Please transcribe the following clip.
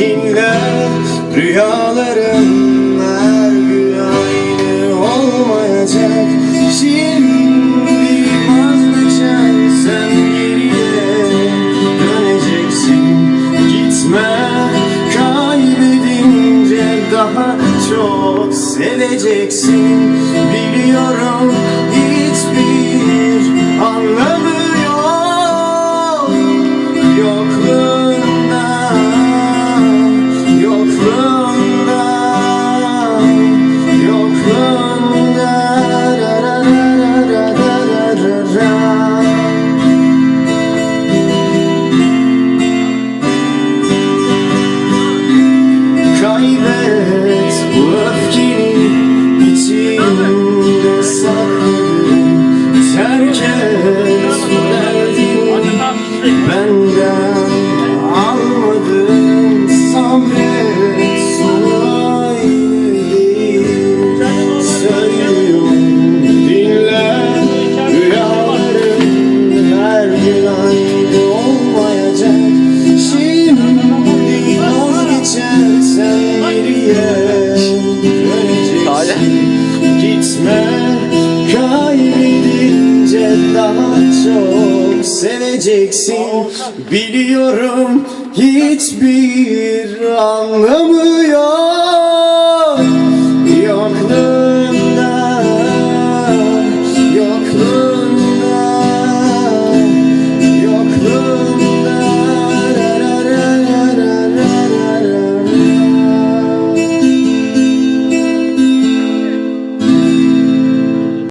dinle Rüyalarım her gün aynı olmayacak. Şimdi vazgeçersen geriye döneceksin. Gitme kaybedince daha çok seveceksin. Biliyorum daha çok seveceksin. Biliyorum hiçbir anlamı yok